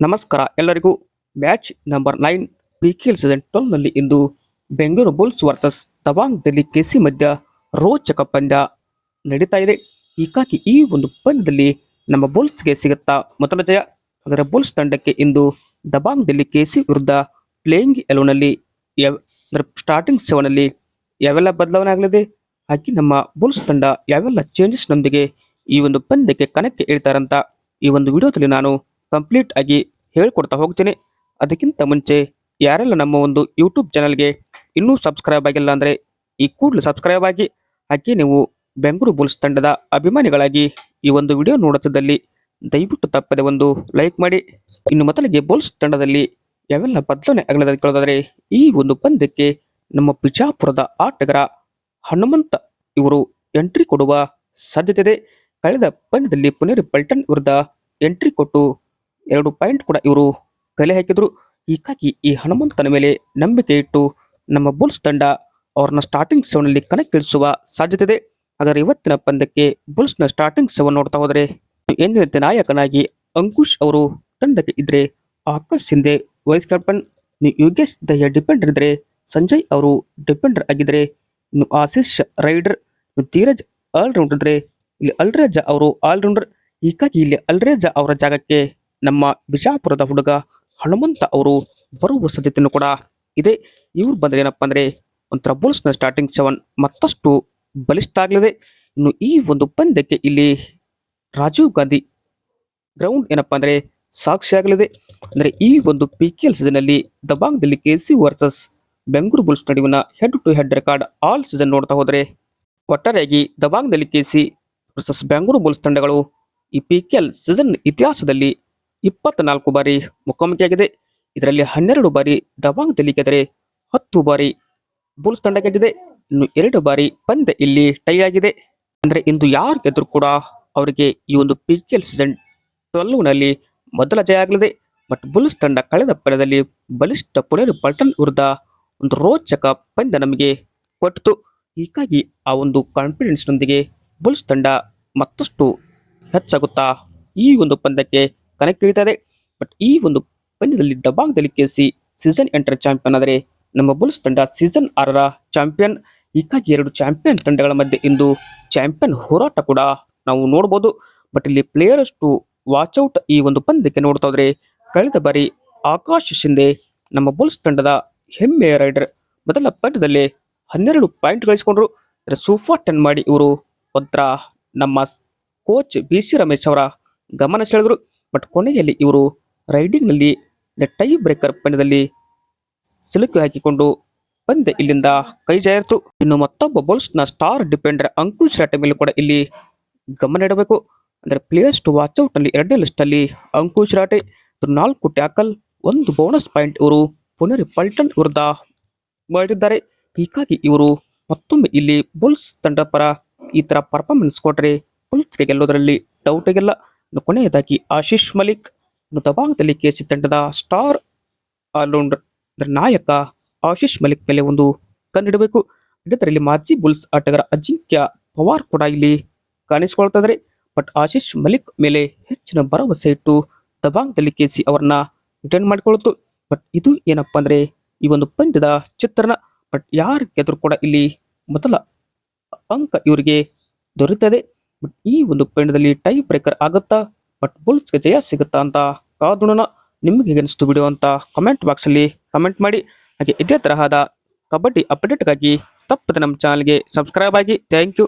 ನಮಸ್ಕಾರ ಎಲ್ಲರಿಗೂ. Match number nine P K L season ಟ್ವೆಲ್ವ್ನಲ್ಲಿ ಇಂದು Bengaluru Bulls versus Delhi K KC ಮಧ್ಯ ರೋಚಕ ಪಂದ್ಯ ನಡೀತಾ ಇದೆ. ಹೀಗಾಗಿ ಈ ಒಂದು ಪಂದ್ಯದಲ್ಲಿ ನಮ್ಮ ಬುಲ್ಸ್ಗೆ ಸಿಗುತ್ತಾ ಮೊದಲ ಜಯ. ಅದರ ಬುಲ್ಸ್ ತಂಡಕ್ಕೆ ಇಂದು ದಬಾಂಗ್ ಕೆ ಕೆಸಿ ವಿರುದ್ಧ ಪ್ಲೇಯಿಂಗ್ ಎಲೆವನಲ್ಲಿ ಸ್ಟಾರ್ಟಿಂಗ್ ಸೆವೆನಲ್ಲಿ ಯಾವೆಲ್ಲ ಬದಲಾವಣೆ ಆಗಲಿದೆ ಹಾಗೆ ನಮ್ಮ ಬುಲ್ಸ್ ತಂಡ ಯಾವೆಲ್ಲ ಚೇಂಜಸ್ನೊಂದಿಗೆ ಈ ಒಂದು ಪಂದ್ಯಕ್ಕೆ ಕಣಕ್ಕೆ ಇಳಿತಾರಂತ ಈ ಒಂದು ವಿಡಿಯೋದಲ್ಲಿ ನಾನು ಕಂಪ್ಲೀಟ್ ಆಗಿ ಹೇಳ್ಕೊಡ್ತಾ ಹೋಗ್ತೀನಿ. ಅದಕ್ಕಿಂತ ಮುಂಚೆ ಯಾರೆಲ್ಲ ನಮ್ಮ ಒಂದು ಯೂಟ್ಯೂಬ್ ಚಾನಲ್ಗೆ ಇನ್ನೂ ಸಬ್ಸ್ಕ್ರೈಬ್ ಆಗಿಲ್ಲ ಅಂದರೆ ಈ ಕೂಡಲೇ ಸಬ್ಸ್ಕ್ರೈಬ್ ಆಗಿ, ಹಾಗೆ ನೀವು ಬೆಂಗಳೂರು ಬುಲ್ಸ್ ತಂಡದ ಅಭಿಮಾನಿಗಳಾಗಿ ಈ ಒಂದು ವಿಡಿಯೋ ನೋಡುತ್ತಿದ್ದಲ್ಲಿ ದಯವಿಟ್ಟು ತಪ್ಪದೆ ಒಂದು ಲೈಕ್ ಮಾಡಿ. ಇನ್ನು ಮೊದಲಿಗೆ ಬುಲ್ಸ್ ತಂಡದಲ್ಲಿ ಯಾವೆಲ್ಲ ಬದಲಾವಣೆ ಆಗಲಿದೆ ಕೇಳೋದಾದರೆ, ಈ ಒಂದು ಪಂದ್ಯಕ್ಕೆ ನಮ್ಮ ಬಿಜಾಪುರದ ಆಟಗಾರ ಹನುಮಂತ ಇವರು ಎಂಟ್ರಿ ಕೊಡುವ ಸಾಧ್ಯತೆ ಇದೆ. ಕಳೆದ ಪಂದ್ಯದಲ್ಲಿ ಪುನೇರಿ ಪಲ್ಟನ್ ವಿರುದ್ಧ ಎಂಟ್ರಿ ಕೊಟ್ಟು ಎರಡು ಪಾಯಿಂಟ್ ಕೂಡ ಇವರು ಕಲೆ ಹಾಕಿದ್ರು. ಹೀಗಾಗಿ ಈ ಹನುಮಂತನ ಮೇಲೆ ನಂಬಿಕೆ ಇಟ್ಟು ನಮ್ಮ ಬುಲ್ಸ್ ತಂಡ ಅವ್ರನ್ನ ಸ್ಟಾರ್ಟಿಂಗ್ ಸೆವೆನಲ್ಲಿ ಕಣಕ್ಕಿಳಿಸುವ ಸಾಧ್ಯತೆ ಇದೆ. ಆದರೆ ಇವತ್ತಿನ ಪಂದ್ಯಕ್ಕೆ ಬುಲ್ಸ್ನ ಸ್ಟಾರ್ಟಿಂಗ್ ಸೆವೆನ್ ನೋಡ್ತಾ ಹೋದರೆ ಎಂದಿನಂತೆ ನಾಯಕನಾಗಿ ಅಂಕುಶ್ ಅವರು ತಂಡಕ್ಕೆ ಇದ್ರೆ ಆಕಾಶ್ ಹಿಂದೆ vice captain Yogesh Dahiya defender ಇದ್ರೆ ಸಂಜಯ್ ಅವರು ಡಿಪೆಂಡರ್ ಆಗಿದ್ರೆ ಇನ್ನು ಆಶೀಶ್ ರೈಡರ್ ಧೀರಜ್ ಆಲ್ರೌಂಡರ್ ಇದ್ರೆ ಇಲ್ಲಿ ಅಲ್ರೇಜ ಅವರು ಆಲ್ರೌಂಡರ್ ಹೀಗಾಗಿ ಇಲ್ಲಿ ಅಲ್ರೇಜ ಅವರ ಜಾಗಕ್ಕೆ ನಮ್ಮ ಬಿಜಾಪುರದ ಹುಡುಗ ಹನುಮಂತ ಅವರು ಬರುವ ಸಾಧ್ಯತೆಯನ್ನು ಕೂಡ ಇದೆ ಇವ್ರು ಬಂದ್ರೆ ಏನಪ್ಪ ಅಂದ್ರೆ ಒಂಥರ ಬುಲ್ಸ್ನ ಸ್ಟಾರ್ಟಿಂಗ್ ಸೆವೆನ್ ಮತ್ತಷ್ಟು ಬಲಿಷ್ಠ ಆಗಲಿದೆ. ಇನ್ನು ಈ ಒಂದು ಪಂದ್ಯಕ್ಕೆ ಇಲ್ಲಿ ರಾಜೀವ್ ಗಾಂಧಿ ಗ್ರೌಂಡ್ ಏನಪ್ಪ ಅಂದ್ರೆ ಸಾಕ್ಷಿಯಾಗಲಿದೆ ಅಂದ್ರೆ ಈ ಒಂದು ಪಿ ಕೆ ಎಲ್ ಸೀಸನ್ ಅಲ್ಲಿ ದಬಾಂಗ್ದಲ್ಲಿ K C versus Bengaluru Bulls ನಡುವಿನ head to head record all season ನೋಡ್ತಾ ಹೋದರೆ ಒಟ್ಟಾರೆಯಾಗಿ ದಬಾಂಗ್ದಲ್ಲಿ K C versus Bengaluru Bulls ತಂಡಗಳು ಈ ಪಿ ಕೆ ಎಲ್ ಸೀಸನ್ ಇತಿಹಾಸದಲ್ಲಿ ಇಪ್ಪತ್ನಾಲ್ಕು ಬಾರಿ ಮುಖಾಮುಖಿಯಾಗಿದೆ. ಇದರಲ್ಲಿ ಹನ್ನೆರಡು ಬಾರಿ ದಬಾಂಗ್ದಲ್ಲಿ ಗೆದ್ದರೆ ಹತ್ತು ಬಾರಿ ಬುಲ್ಸ್ ತಂಡ ಗೆದ್ದಿದೆ. ಇನ್ನು ಎರಡು ಬಾರಿ ಪಂದ್ಯ ಇಲ್ಲಿ ಟೈ ಆಗಿದೆ. ಅಂದ್ರೆ ಇಂದು ಯಾರು ಗೆದ್ದರೂ ಕೂಡ ಅವರಿಗೆ ಈ ಒಂದು ಪಿ ಕೆ ಎಲ್ ಸೀಸನ್ನಲ್ಲಿ ಮೊದಲ ಜಯ ಆಗಲಿದೆ. ಬಟ್ ಬುಲ್ಸ್ ತಂಡ ಕಳೆದ ಪಂದ್ಯದಲ್ಲಿ ಬಲಿಷ್ಠ ಪುಣೇರು ಪಲ್ಟನ್ ವಿರುದ್ಧ ಒಂದು ರೋಚಕ ಪಂದ್ಯ ನಮಗೆ ಕೊಟ್ಟಿತು. ಹೀಗಾಗಿ ಆ ಒಂದು ಕಾನ್ಫಿಡೆನ್ಸ್ನೊಂದಿಗೆ ಬುಲ್ಸ್ ತಂಡ ಮತ್ತಷ್ಟು ಹೆಚ್ಚಾಗುತ್ತಾ ಈ ಒಂದು ಪಂದ್ಯಕ್ಕೆ ಕನೆಕ್ಟ್ ಇಳಿತದೆ ಬಟ್ ಈ ಒಂದು ಪಂದ್ಯದಲ್ಲಿ ದಬಾಂಗ್ದಲ್ಲಿ ಕೇಸಿ ಸೀಸನ್ ಎಂಟರ್ ಚಾಂಪಿಯನ್ ಆದರೆ ನಮ್ಮ ಬುಲ್ಸ್ ತಂಡ ಸೀಸನ್ ಆರರ ಚಾಂಪಿಯನ್ ಹೀಗಾಗಿ ಎರಡು ಚಾಂಪಿಯನ್ ತಂಡಗಳ ಮಧ್ಯೆ ಇಂದು ಚಾಂಪಿಯನ್ ಹೋರಾಟ ಕೂಡ ನಾವು ನೋಡಬಹುದು ಬಟ್ ಇಲ್ಲಿ ಪ್ಲೇಯರ್ಸ್ ಟು ವಾಚ್ ಔಟ್ ಈ ಒಂದು ಪಂದ್ಯಕ್ಕೆ ನೋಡ್ತಾ ಹೋದ್ರೆ ಕಳೆದ ಬಾರಿ ಆಕಾಶ್ ಶಿಂದೆ ನಮ್ಮ ಬುಲ್ಸ್ ತಂಡದ ಹೆಮ್ಮೆಯ ರೈಡರ್ ಮೊದಲ ಪಂದ್ಯದಲ್ಲಿ ಹನ್ನೆರಡು ಪಾಯಿಂಟ್ ಗಳಿಸಿಕೊಂಡ್ರು. ಸೂಫಾ ಟೆನ್ ಮಾಡಿ ಇವರು ಒಂಥರ ನಮ್ಮ ಕೋಚ್ ಬಿ ಸಿ ರಮೇಶ್ ಅವರ ಗಮನ ಸೆಳೆದ್ರು. ಬಟ್ ಕೊನೆಯಲ್ಲಿ ಇವರು ರೈಡಿಂಗ್ನಲ್ಲಿ ಟೈ ಬ್ರೇಕರ್ ಪಂದ್ಯದಲ್ಲಿ ಸಿಲುಕಿ ಹಾಕಿಕೊಂಡು ಪಂದ್ಯ ಇಲ್ಲಿಂದ ಕೈ ಜಾರಿತು. ಇನ್ನು ಮತ್ತೊಬ್ಬ ಬೌಲ್ಸ್ನ ಸ್ಟಾರ್ ಡಿಪೆಂಡರ್ ಅಂಕುಶ್ ರಾಟೆ ಮೇಲೆ ಕೂಡ ಇಲ್ಲಿ ಗಮನ ಇಡಬೇಕು. ಅಂದ್ರೆ ಪ್ಲೇಯರ್ಸ್ ಟು ವಾಚ್ ಔಟ್ನಲ್ಲಿ ಎರಡನೇ ಲಿಸ್ಟ್ ಅಲ್ಲಿ ಅಂಕುಶ್ ರಾಟೆ ನಾಲ್ಕು ಟ್ಯಾಕಲ್ ಒಂದು ಬೋನಸ್ ಪಾಯಿಂಟ್ ಇವರು ಪುನರಿ ಪಲ್ಟನ್ ವಿರುದ್ಧ ಮಾಡಿದ್ದಾರೆ. ಹೀಗಾಗಿ ಇವರು ಮತ್ತೊಮ್ಮೆ ಇಲ್ಲಿ ಬುಲ್ಸ್ ತಂಡ ಪರ ಈ ಥರ ಪರ್ಫಾರ್ಮೆನ್ಸ್ ಕೊಟ್ಟರೆ ಬುಲ್ಸ್ಗೆ ಗೆಲ್ಲೋದರಲ್ಲಿ ಡೌಟ್ ಆಗಿಲ್ಲ ಕೊನೆಯದಾಗಿ ಆಶೀಶ್ ಮಲಿಕ್. ಇನ್ನು ದಬಾಂಗದಲ್ಲಿ ಕೆಸಿ ತಂಡದ ಸ್ಟಾರ್ ಆಲ್ರೌಂಡರ್ ನಾಯಕ ಆಶೀಶ್ ಮಲಿಕ್ ಮೇಲೆ ಒಂದು ಕಣ್ಣಿಡಬೇಕು ಇದರಲ್ಲಿ ಮಾಜಿ ಬುಲ್ಸ್ ಆಟಗಾರ ಅಜಿಂಕ್ಯ ಪವಾರ್ ಕೂಡ ಇಲ್ಲಿ ಕಾಣಿಸಿಕೊಳ್ತಾ ಬಟ್ ಆಶೀಶ್ ಮಲಿಕ್ ಮೇಲೆ ಹೆಚ್ಚಿನ ಭರವಸೆ ಇಟ್ಟು ದಬಾಂಗ್ದಲ್ಲಿ ಕೆಸಿ ಅವರನ್ನ ರಿಟರ್ನ್ ಮಾಡಿಕೊಳ್ಳುತ್ತು. ಬಟ್ ಇದು ಏನಪ್ಪಾ ಅಂದ್ರೆ ಈ ಒಂದು ಪಂದ್ಯದ ಚಿತ್ರಣ. ಬಟ್ ಯಾರು ಗೆದ್ರು ಕೂಡ ಇಲ್ಲಿ ಮೊದಲ ಅಂಕ ಇವರಿಗೆ ದೊರೆಯುತ್ತದೆ. ಬಟ್ ಈ ಒಂದು ಪಂದ್ಯದಲ್ಲಿ ಟೈ ಬ್ರೇಕರ್ ಆಗುತ್ತಾ? ಬಟ್ ಬುಲ್ಸ್ಗೆ ಜಯ ಸಿಗುತ್ತಾ ಅಂತ ಕಾದೋಣ ನಿಮಗೆ ಹೇಗೆ ಅನಿಸ್ತು ಅಂತ ಕಮೆಂಟ್ ಬಾಕ್ಸಲ್ಲಿ ಕಮೆಂಟ್ ಮಾಡಿ. ಹಾಗೆ ಇದೇ ತರಹದ ಕಬಡ್ಡಿ ಅಪ್ಡೇಟ್ಗಾಗಿ ತಪ್ಪದೆ ನಮ್ಮ ಚಾನಲ್ಗೆ ಸಬ್ಸ್ಕ್ರೈಬ್ ಆಗಿ. Thank you